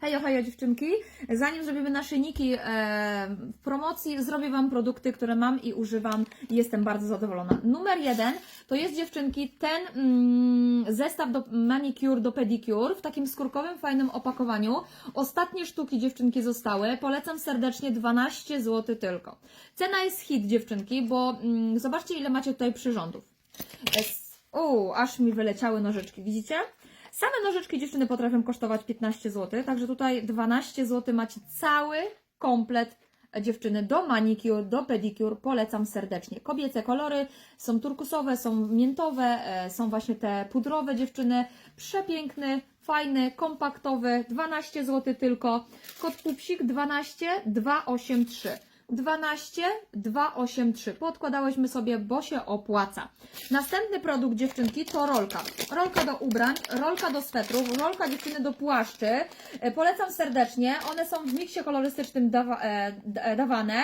Hejo, hejo dziewczynki. Zanim zrobimy naszyjniki e, w promocji, zrobię Wam produkty, które mam i używam jestem bardzo zadowolona. Numer jeden to jest dziewczynki ten mm, zestaw do manicure, do pedicure w takim skórkowym, fajnym opakowaniu. Ostatnie sztuki dziewczynki zostały. Polecam serdecznie 12 zł tylko. Cena jest hit dziewczynki, bo mm, zobaczcie ile macie tutaj przyrządów. O, aż mi wyleciały nożyczki, widzicie? Same nożyczki dziewczyny potrafią kosztować 15 zł, także tutaj 12 zł macie cały komplet dziewczyny do manicure, do pedicure. Polecam serdecznie. Kobiece kolory są turkusowe, są miętowe, e, są właśnie te pudrowe dziewczyny. Przepiękny, fajny, kompaktowy. 12 zł tylko. Kod pupsik 12 283. 12 283. Podkładałyśmy sobie, bo się opłaca. Następny produkt dziewczynki to rolka. Rolka do ubrań, rolka do swetrów, rolka dziewczyny do płaszczy. E, Polecam serdecznie. One są w miksie kolorystycznym dawa, e, e, dawane.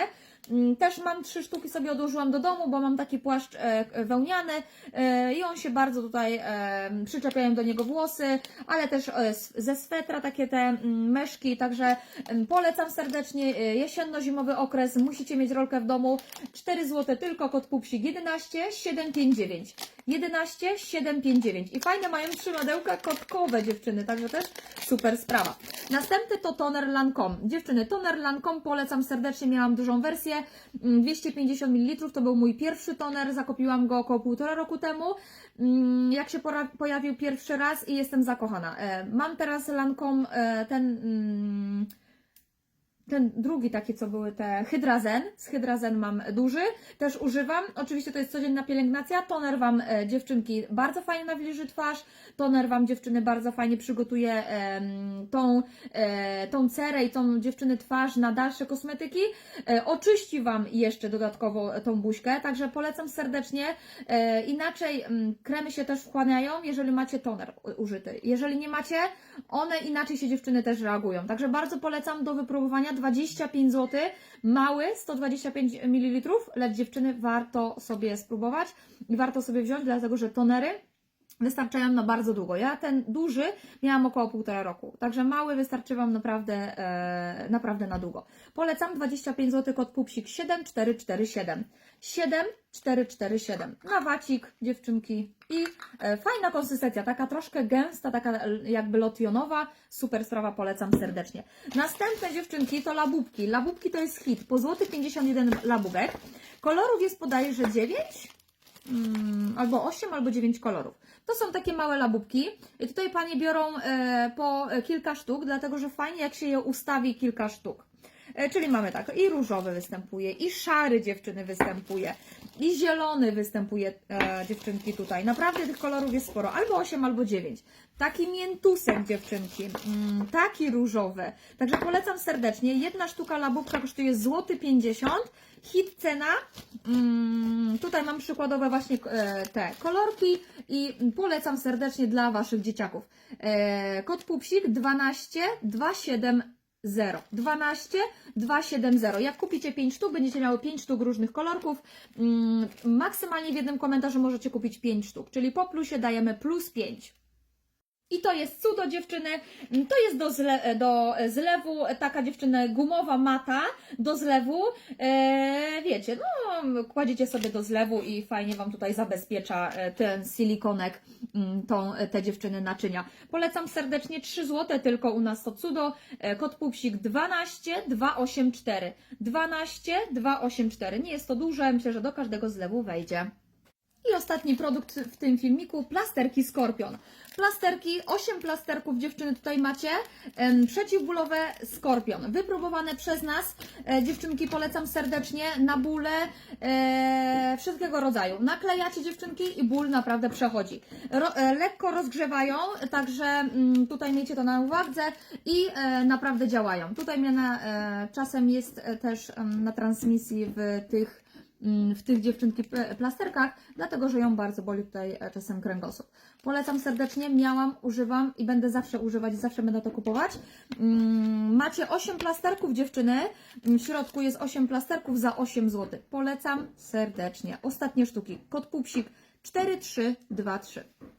Mm, Też mam trzy sztuki sobie odłożyłam do domu, bo mam taki płaszcz e, wełniany e, i on się bardzo tutaj e, przyczepiają do niego włosy, ale też ze swetra takie te mm, meszki, także em, polecam serdecznie jesienno-zimowy okres, musicie mieć rolkę w domu, 4 zł tylko, kod pupsik 11 759. 11 759 i fajne mają trzy modełka kotkowe dziewczyny, także też super sprawa. Następny to toner Lancome. Dziewczyny, toner Lancome polecam serdecznie, miałam dużą wersję, mm, 250 ml, to był mój pierwszy toner, zakupiłam go około półtora roku temu, Mm, jak się pojawił pierwszy raz i jestem zakochana. E, Mam teraz Lancome ten... ten drugi taki, co były te Hydrazen. Z Hydrazen mam duży, też używam. Oczywiście to jest codzienna pielęgnacja. Toner Wam e, dziewczynki bardzo fajnie nawilży twarz. Toner Wam dziewczyny bardzo fajnie przygotuje em, tą, e, tą cerę i tą dziewczyny twarz na dalsze kosmetyki. E, oczyści Wam jeszcze dodatkowo tą buźkę, także polecam serdecznie. E, inaczej mm, kremy się też wchłaniają, jeżeli macie toner użyty. Jeżeli nie macie, one inaczej się dziewczyny też reagują. Także bardzo polecam do wypróbowania 25 zł, mały 125 ml, lecz dziewczyny warto sobie spróbować i warto sobie wziąć, dlatego że tonery wystarczają na bardzo długo. Ja ten duży miałam około półtora roku, także mały wystarczy Wam naprawdę, e, naprawdę na długo. Polecam 25 zł kod pupsik 7447. 7447. Na wacik dziewczynki i e, fajna konsystencja, taka troszkę gęsta, taka e, jakby lotionowa. Super sprawa, polecam serdecznie. Następne dziewczynki to labubki. Labubki to jest hit. Po złoty 51 labubek. Kolorów jest bodajże 9 mm, albo 8, albo 9 kolorów. To są takie małe labubki. I tutaj panie biorą e, po e, kilka sztuk, dlatego że fajnie jak się je ustawi kilka sztuk. E, czyli mamy tak, i różowy występuje, i szary dziewczyny występuje, i zielony występuje e, dziewczynki tutaj. Naprawdę tych kolorów jest sporo, albo 8, albo 9. Taki miętusek dziewczynki, mm, taki różowy. Także polecam serdecznie. Jedna sztuka labubka kosztuje złoty 50 Hit cena. Mm, tutaj mam przykładowe właśnie e, te kolorki i polecam serdecznie dla Waszych dzieciaków. E, kod pupsik 12 270. 12 270. Jak kupicie 5 sztuk, będziecie miały 5 sztuk różnych kolorków. Mm, maksymalnie w jednym komentarzu możecie kupić 5 sztuk, czyli po plusie dajemy plus 5. I to jest cudo dziewczyny. To jest do, zle, do zlewu taka dziewczyna gumowa mata do zlewu. E, wiecie, no kładziecie sobie do zlewu i fajnie Wam tutaj zabezpiecza e, ten silikonek mm, tą, te dziewczyny naczynia. Polecam serdecznie 3 zł tylko u nas to cudo. E, kod pupsik 12 284. 12 284. Nie jest to duże, myślę, że do każdego zlewu wejdzie. I ostatni produkt w tym filmiku, plasterki Skorpion. Plasterki, 8 plasterków dziewczyny tutaj macie, przeciwbólowe Skorpion, wypróbowane przez nas, e, dziewczynki polecam serdecznie, na bóle e, wszystkiego rodzaju. Naklejacie dziewczynki i ból naprawdę przechodzi. Ro, e, lekko rozgrzewają, także mm, tutaj miejcie to na uwadze i e, naprawdę działają. Tutaj mnie na, e, czasem jest e, też na transmisji w tych w tych dziewczynki plasterkach, dlatego że ją bardzo boli tutaj e, czasem kręgosłup. Polecam serdecznie, miałam, używam i będę zawsze używać zawsze będę to kupować. Mm, Macie 8 plasterków dziewczyny, w środku jest 8 plasterków za 8 zł. Polecam serdecznie. Ostatnie sztuki, kod pupsik 4323.